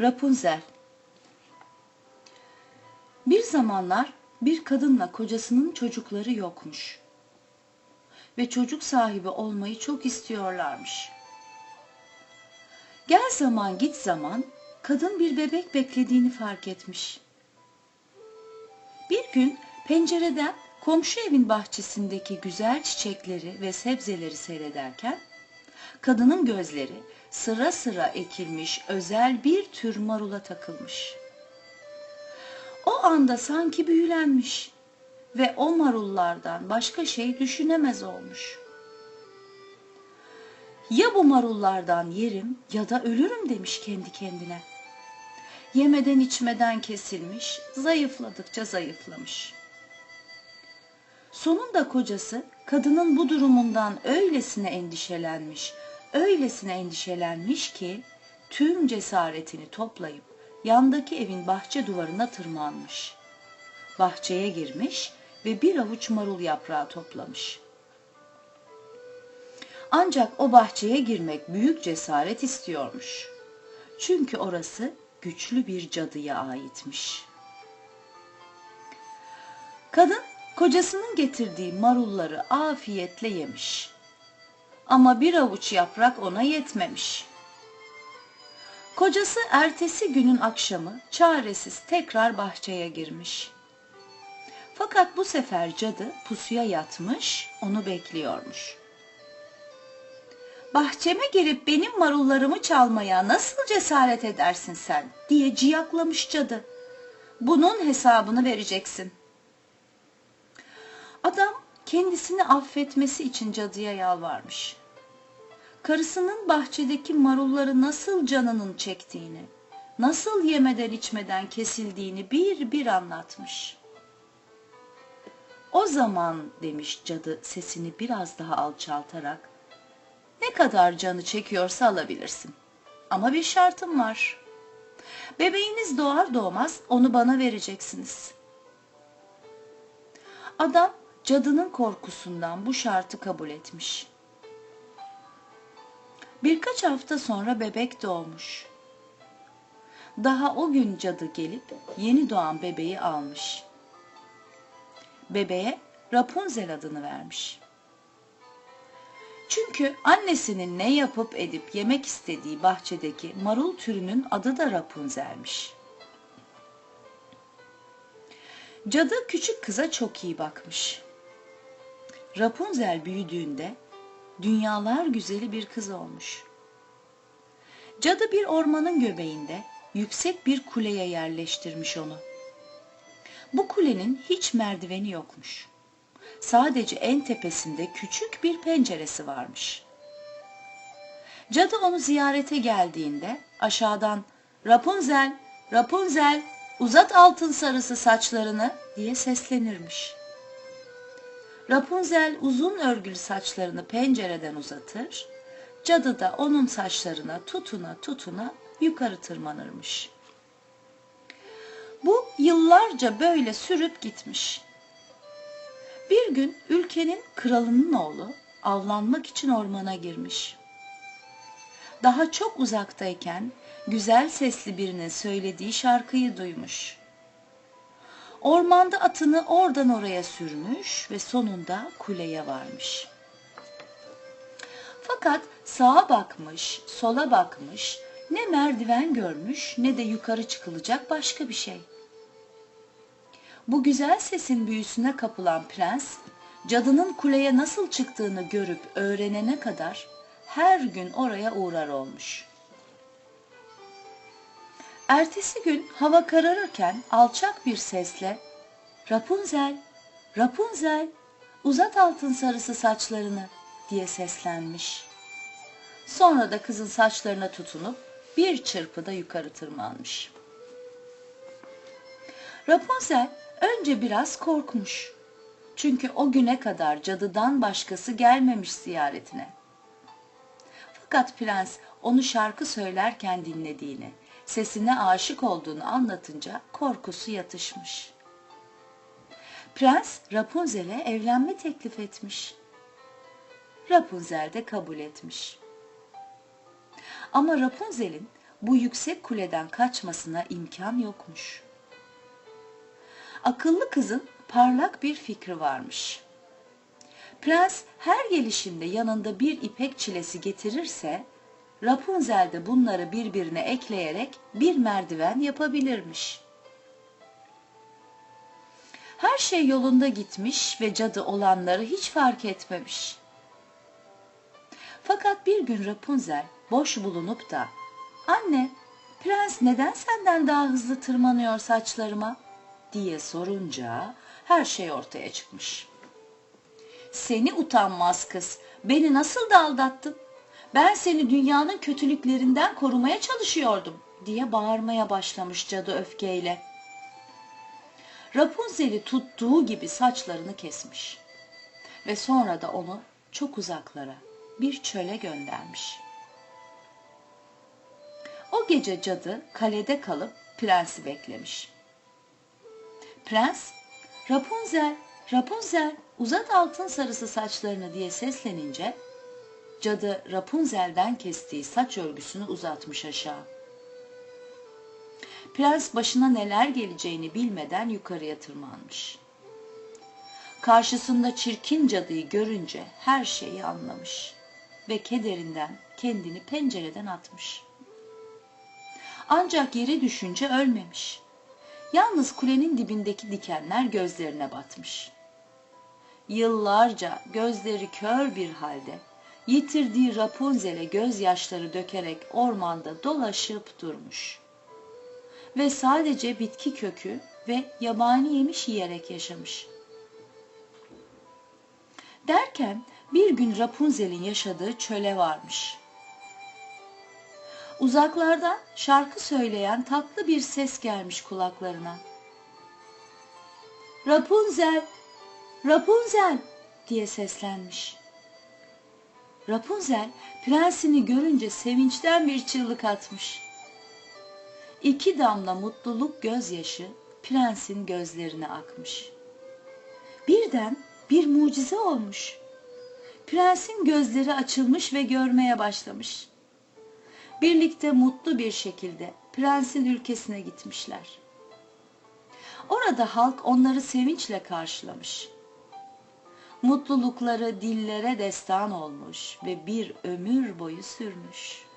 Rapunzel Bir zamanlar bir kadınla kocasının çocukları yokmuş. Ve çocuk sahibi olmayı çok istiyorlarmış. Gel zaman git zaman kadın bir bebek beklediğini fark etmiş. Bir gün pencereden komşu evin bahçesindeki güzel çiçekleri ve sebzeleri seyrederken kadının gözleri sıra sıra ekilmiş özel bir tür marula takılmış. O anda sanki büyülenmiş ve o marullardan başka şey düşünemez olmuş. Ya bu marullardan yerim ya da ölürüm demiş kendi kendine. Yemeden içmeden kesilmiş, zayıfladıkça zayıflamış. Sonunda kocası kadının bu durumundan öylesine endişelenmiş, öylesine endişelenmiş ki tüm cesaretini toplayıp yandaki evin bahçe duvarına tırmanmış. Bahçeye girmiş ve bir avuç marul yaprağı toplamış. Ancak o bahçeye girmek büyük cesaret istiyormuş. Çünkü orası güçlü bir cadıya aitmiş. Kadın kocasının getirdiği marulları afiyetle yemiş. Ama bir avuç yaprak ona yetmemiş. Kocası ertesi günün akşamı çaresiz tekrar bahçeye girmiş. Fakat bu sefer cadı pusuya yatmış, onu bekliyormuş. Bahçeme girip benim marullarımı çalmaya nasıl cesaret edersin sen diye ciyaklamış cadı. Bunun hesabını vereceksin. Kendisini affetmesi için cadıya yalvarmış. Karısının bahçedeki marulları nasıl canının çektiğini, nasıl yemeden içmeden kesildiğini bir bir anlatmış. O zaman demiş cadı sesini biraz daha alçaltarak, ne kadar canı çekiyorsa alabilirsin. Ama bir şartım var. Bebeğiniz doğar doğmaz onu bana vereceksiniz. Adam cadının korkusundan bu şartı kabul etmiş. Birkaç hafta sonra bebek doğmuş. Daha o gün cadı gelip yeni doğan bebeği almış. Bebeğe Rapunzel adını vermiş. Çünkü annesinin ne yapıp edip yemek istediği bahçedeki marul türünün adı da Rapunzel'miş. Cadı küçük kıza çok iyi bakmış. Rapunzel büyüdüğünde dünyalar güzeli bir kız olmuş. Cadı bir ormanın göbeğinde yüksek bir kuleye yerleştirmiş onu. Bu kulenin hiç merdiveni yokmuş. Sadece en tepesinde küçük bir penceresi varmış. Cadı onu ziyarete geldiğinde aşağıdan Rapunzel, Rapunzel uzat altın sarısı saçlarını diye seslenirmiş. Rapunzel uzun örgülü saçlarını pencereden uzatır, cadı da onun saçlarına tutuna tutuna yukarı tırmanırmış. Bu yıllarca böyle sürüp gitmiş. Bir gün ülkenin kralının oğlu avlanmak için ormana girmiş. Daha çok uzaktayken güzel sesli birinin söylediği şarkıyı duymuş. Ormanda atını oradan oraya sürmüş ve sonunda kuleye varmış. Fakat sağa bakmış, sola bakmış, ne merdiven görmüş ne de yukarı çıkılacak başka bir şey. Bu güzel sesin büyüsüne kapılan prens, cadının kuleye nasıl çıktığını görüp öğrenene kadar her gün oraya uğrar olmuş. Ertesi gün hava kararırken alçak bir sesle Rapunzel, Rapunzel, uzat altın sarısı saçlarını diye seslenmiş. Sonra da kızın saçlarına tutunup bir çırpıda yukarı tırmanmış. Rapunzel önce biraz korkmuş. Çünkü o güne kadar cadıdan başkası gelmemiş ziyaretine. Fakat prens onu şarkı söylerken dinlediğini, sesine aşık olduğunu anlatınca korkusu yatışmış. Prens Rapunzel'e evlenme teklif etmiş. Rapunzel de kabul etmiş. Ama Rapunzel'in bu yüksek kuleden kaçmasına imkan yokmuş. Akıllı kızın parlak bir fikri varmış. Prens her gelişinde yanında bir ipek çilesi getirirse Rapunzel de bunları birbirine ekleyerek bir merdiven yapabilirmiş. Her şey yolunda gitmiş ve cadı olanları hiç fark etmemiş. Fakat bir gün Rapunzel boş bulunup da "Anne, prens neden senden daha hızlı tırmanıyor saçlarıma?" diye sorunca her şey ortaya çıkmış. Seni utanmaz kız, beni nasıl da aldattın? Ben seni dünyanın kötülüklerinden korumaya çalışıyordum diye bağırmaya başlamış cadı öfkeyle. Rapunzel'i tuttuğu gibi saçlarını kesmiş ve sonra da onu çok uzaklara bir çöle göndermiş. O gece cadı kalede kalıp prensi beklemiş. Prens, Rapunzel, Rapunzel uzat altın sarısı saçlarını diye seslenince cadı Rapunzel'den kestiği saç örgüsünü uzatmış aşağı. Prens başına neler geleceğini bilmeden yukarıya tırmanmış. Karşısında çirkin cadıyı görünce her şeyi anlamış ve kederinden kendini pencereden atmış. Ancak yere düşünce ölmemiş. Yalnız kulenin dibindeki dikenler gözlerine batmış. Yıllarca gözleri kör bir halde yitirdiği Rapunzel'e gözyaşları dökerek ormanda dolaşıp durmuş. Ve sadece bitki kökü ve yabani yemiş yiyerek yaşamış. Derken bir gün Rapunzel'in yaşadığı çöle varmış. Uzaklardan şarkı söyleyen tatlı bir ses gelmiş kulaklarına. Rapunzel, Rapunzel diye seslenmiş. Rapunzel prensini görünce sevinçten bir çığlık atmış. İki damla mutluluk gözyaşı prensin gözlerine akmış. Birden bir mucize olmuş. Prensin gözleri açılmış ve görmeye başlamış. Birlikte mutlu bir şekilde prensin ülkesine gitmişler. Orada halk onları sevinçle karşılamış. Mutlulukları dillere destan olmuş ve bir ömür boyu sürmüş.